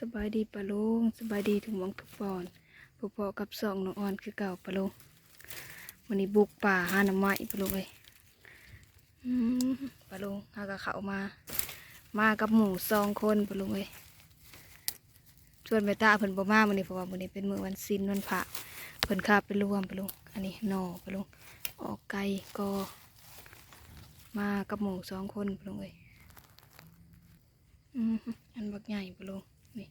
สบายดีปะลุงสบายดีถึงมองทุกปอนพอพอกับสองน้องอ่อนคือเก่าปะลุงวันนี้บุกป่าหาหน่อไม้ปะลุงเอ้ยปะลุงหากับเขามา มากับหมูสองคนปะลุงเอ้ยชวนไปตาเพิ่นบ่มามื้อนี้เพราะว่ามื้อนี้เป็นมือวันศีลวันพระเพิ่นข้าไปรวมปะลุงอันนี้หนอปะลุงออกไก่ก็ มากับหมูสองคนปะลุงเอ้ยอืมอันบักใหญ่ปะลุงนี่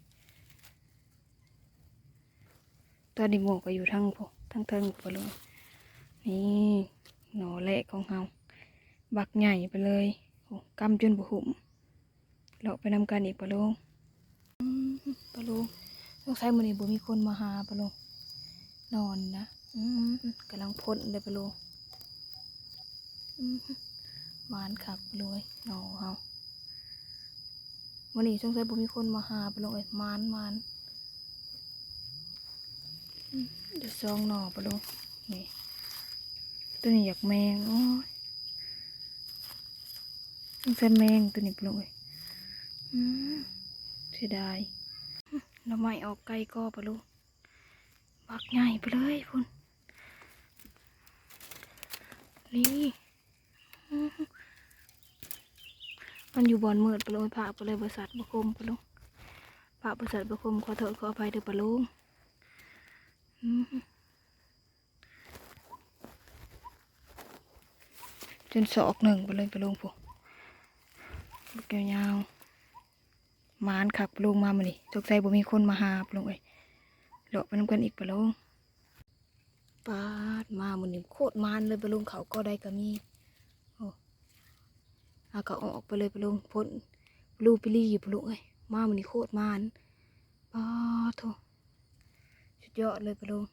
ตอนนี้หมูก็อยู่ทั้งพวกทั้งเทิงปะลุงนี่หนอเละของเฮาบักใหญ่ไปเลยโอ้กำจนบุหุมเราไปนำกันอีกปะลุงปะลุงต้องใช้มือนี้บ่มีคนมาหาปะลุงนอนนะอืมกำลังพ่นเลยปะลุงมานคักปะลุงเอ้ยหนอเฮาวันนี้สงสัยบ่มีคนมาหาไปลงเอ็ดมานมาน เดี๋ยวซองหน่อไปลงนี่ตัวนี้อยากแมงโอ้ยสงสัยแมงตัวนี้ไปลงเอ้ยอืมเสียดายอืมหน่อไม้ออกไกลก็ไปลงบักใหญ่ไปเลยพุ่นนี่มันอยู่บอนมืดปะลุงพระไปเลยบริษัทบคมปะลุงพระบริษัทบคมขอโทษขออภัยเด้อปะลุง จนศอกหนึ่งไปเลยไปลงพวกลูกยาวๆมานขับลงมามาดิตกใจบ่มีคนมาหาปลงเอ้ยเลาะไปน้ำกันอีกไปลงปาดมามันนี่โคตรมานเลยไปลงเขาก็ได้ก็มีเอาก็ออกไปเลยไปลงพ้นลูไปรีอยู่ปลุกเอ้ยมามันนี่โคตรมานป้าโถสุด ยอดเลยปลุง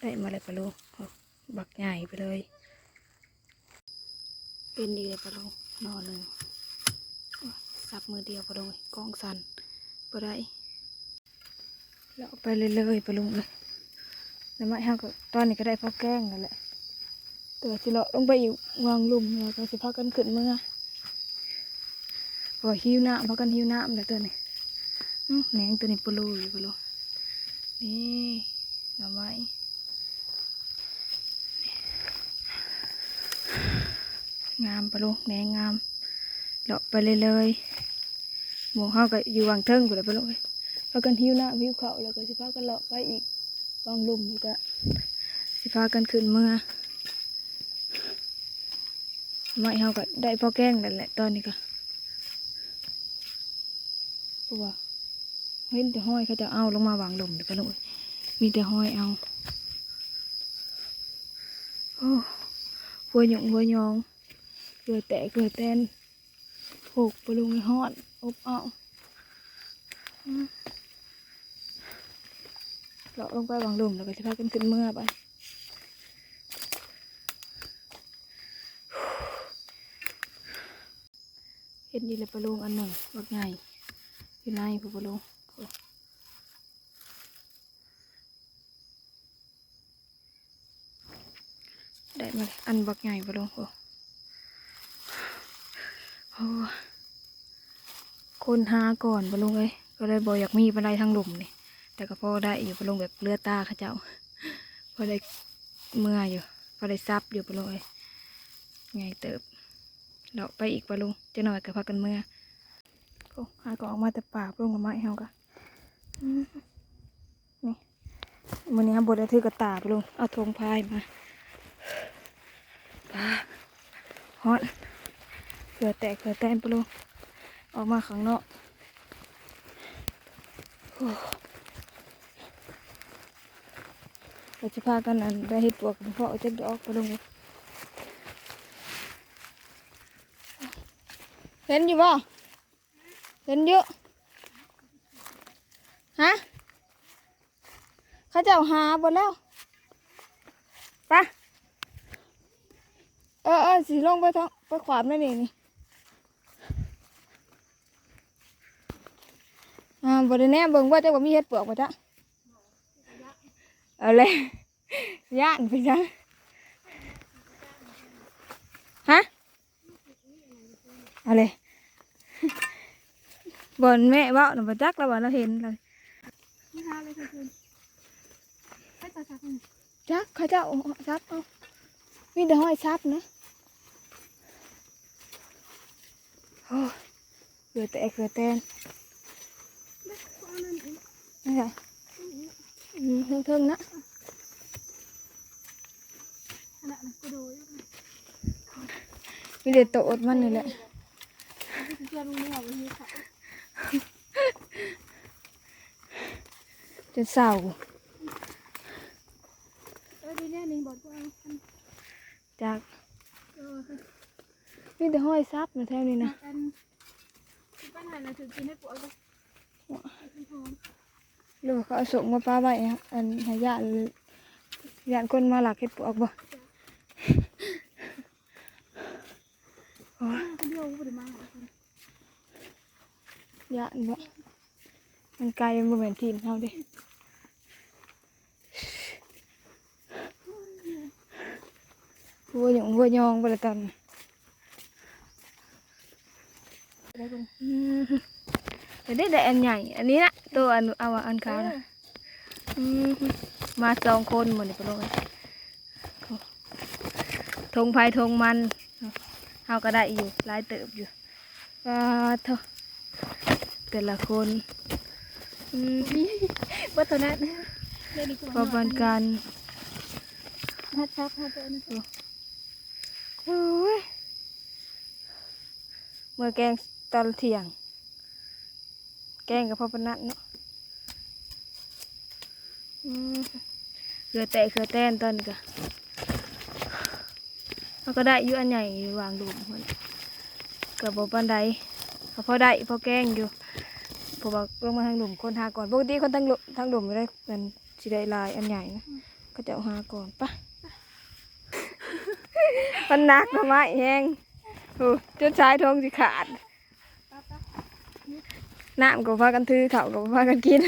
ได้มาเลยปลุงเอาบักใหญ่ไปเลย เป็นดีเลยปลุงนอนหนึ่งโอ้ยสับมือเดียวปลุงเอ้ยกองสันบ่ได้แล้วเอาไปเลยเลยปลุงเลยแล้วไม่ห้าก็ตอนนี้ก็ได้พอแกล้งนั่นแหละแต่ว่าสิเลาะลงไปอยู่วางลุ่มแล้วก็สิพากันขึ้นเมื่อพอหิวน้ำพากันหิวน้ำแล้วตัวนี้อื้อแหนงตัวนี้ปลูอยู่ปลู นี่หน่อไม้งามปลูกแหนงงามเลาะไปเลยเลยหมูเฮาก็อยู่วางเทิงไปเลยปลูกพากันหิวน้ำหิวเขาแล้วก็สิพากันเลาะไปอีกวางลุ่มแล้วก็สิพากันขึ้นเมื่อไม่เฮาก็ได้พอแกล้งนั่นแหละตอนนี้ก็ว่า เห็นแต่ห้อยเขาจะเอาลงมาวางลมเดี๋ยวก็ลงมีแต่ห้อยเอาโอ้หัวหยงหัวหยองเกลือแตะเกลือแตนโขกปลุงห้อนอบเอาเราลงไปวางลมแล้วก็จะพากันขึ้นเมื่อไปเห็นดีเลยปลาโลงอันหนึ่งบักใหญ่อยู่ในผู้ปลาโลงโอ้ได้ มาเลยอันบักใหญ่ปลาโลงโอ้โอ้คนหาก่อนปลาโลงเอ้ยก็เลยบอกอยากมีปลาไหลทางหลุมนี่แต่ก็พอได้อยู่ปลาโลงแบบเลือดตาข้าเจ้าพอได้เมื่ออยู่พอได้ซับอยู่ปลาโลงเอ้ยใหญ่เติบเราไปอีกปลงจะหน่อยกับพักกันเมื่อโอ้หาก็ออกมาแต่ป่าปลงกับไม้เฮากะนี่วันนี้บดได้ถือกระตาไปลงเอาธงพายมา ป่าฮอตเกือแตกเกือแตนปลุงออกมาข้างนอกโอ้เราจะพากันอันได้เห็ดปวกเพาะจะดอกปลุงเห็นอยู่บ่เห็นเยอะฮะเขาเจ้าหาบนแล้วไปะ เออเออสีลงไปท้องไปขวามนั่นนี่นี่อ่าบนนี้เบิ่งว่าจะว่ามีเห็ดเปลือกป่ะจ๊ะเอาเลยย่านไปจ้ะฮะเอาเลยบอนแม่เว่าหนูบ่จักแล้วว่าเราเห็นเลยไม่หาเลยคืนให้ตาชักจักเขาเจะเอาซับเอา มีแต่ห้อยซับนะโอ้ยเกลือแตกเกลือแตนก็นั่นเองนี่ไงอืมเทิงๆนะขนาดนั้นก็ดูมีแต่โตดมันนี่แหละที่เพื่อนลุงเนี่ยวันนี้ค่ะ จนเศร้า เออดีแน่นึงบอกว่า จาก เออ มีแต่ห้อ ยซับนะแถวนี้นะนะกันปัญหาน่ะถึงกินให้ปวดเลยหรือว่าเขาเอาส่งมาป้าไว้อะอันใหายานยานคนมาหลักเห็ดปวกบ่โอ้ยคนเดียวก็ได้มาคนยานบ่มันไกลบ่เหมือนทีมเฮาเดิวัวหยงวัวยองบ่ละตอน ได้คนอืมเดี๋ยวได้แต่อันใหญ่ อันนี้นะตัวอันเอาอะอันขาวนะอืมมาสองคนหมดนี่ปะลูกเอ้ยโอ้ทงไฟทงมันเฮาก็ได้อยู่หลายเติบอยู่ว้าเถอะแต่ละคนอืมนี่ว่าตัวนั้นได้ดีกว่าประมาณการฮัทชักฮัทเจอนะโอ้ยเมื่อแกง ตอนเที่ยง แกงกับพ่อปนัดเนาะเกลือแตะเกลือแต้นตอนนี้ก็เราก็ได้อยู่อันใหญ่วางดุมมันเกือบบอกปันใดก็พอได้พอแกงอยู่เพราะว่าลงมาทางหลุมคนหาก่อนปกติคนทางหลุมทางหลุมไม่ได้เป็นสิได้ลายอันใหญ่นะก็จะเอาหาก่อนปะมันหนักนะไม้แห้งโอ้จนชายทงสิขาด น้ำก็พากันถือเขาวก็พากันกิน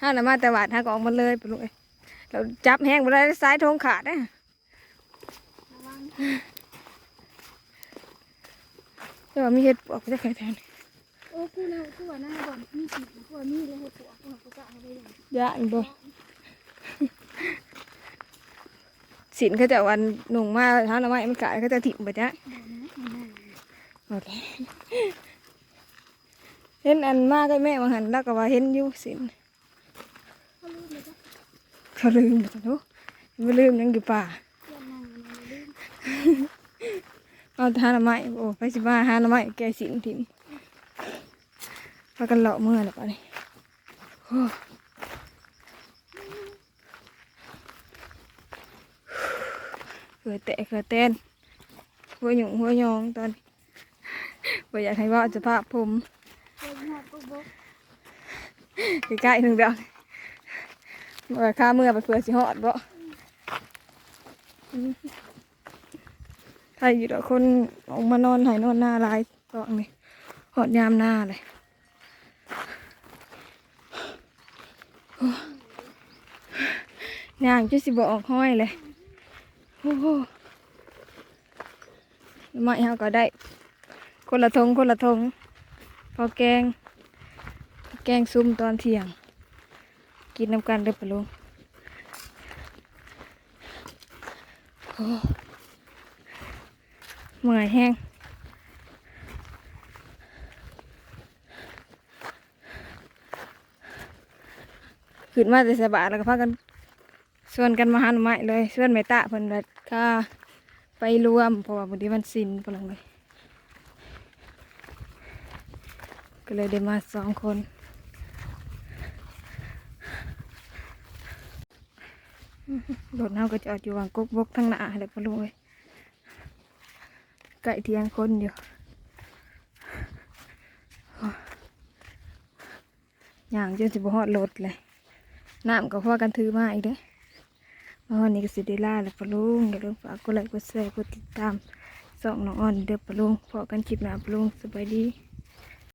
ห้าหนามาแต่บาดห้าก็ออกมาเลยไปลูกเอ้ยเราจับแห้งบ่ได้สายทงขาดนะระวังแต่ว่ามีเห็ดปวกจะใครแทนโอ้คือเราคือว่าหน้าบ่อนมีสีคือว่ามีเลยให้ปวดปวดปวดจะเอาไปอย่างยะอันบ่สินเขาจะวันหนุ่งมาห้าหนาไม้มันกายเขาจะถิ่มไปจ้ะบ่นะมันน่าหมดเลย เห็นอันมากก็แม่บางหันแล้วก็ว่าเห็นอยู่สินเขาลยจ้ะเขาลืมหมดแล้วไม่ลืมยังอยู่ป่าเอนนั่งมันลืมเอาแต่านไม้โอ้ไปสิมาหานไม้แกสินทิมพากันเลาะเมื่อแล้วปะนี่โอ้เขือแตะเขือเต้นหัวหยงหัวยองตอนนี้บ่อยากให้ว่าจะภาผม เพื่อนหอดปุ๊บปุ๊บใกล้ๆหนึ่งเดียวเมื่อข้าเมื่อไปเพื่อสิหอดบ่อืมใครอยู่ดอกคนออกมานอนใหายนอนหน้าหลายตองนี่หอดยามหน้าเลยโอ้ย่างจุสิบออกห้อยเลยโอ้โหไม่เฮาก็ได้ คนละทงคนละทงพอแกง แกงซุ่มตอนเที่ยง กินน้ำกันเด้อปลุงโอ้เมื่อยแห้งขึ้นมาแต่สบายแล้วก็พากันชวนกันมาหาหน่อไม้เลยชวนแม่ตะเพิ่นเลยค่าไปรวมเพราะว่าบางทีมันสินปลังเลย ก็เลยได้มาสองคน รถเฮาก็จอดอยู่วางกกบกทั้งหน้าเลยปะลุงเอ้ยไก่เทียงคนอยู่อย่างจนสิบหอดรถเลยน้ำก็พอกันถือมาอีกเด้อมาวันนี้ก็สิได้ล่าแล้วปะลุงอย่าลืมฝากกดไลค์กดแชร์กดติดตามส่องน้องอ่อนเด้อปะลุงพอกันคลิปหน้าปะลุงสบายดี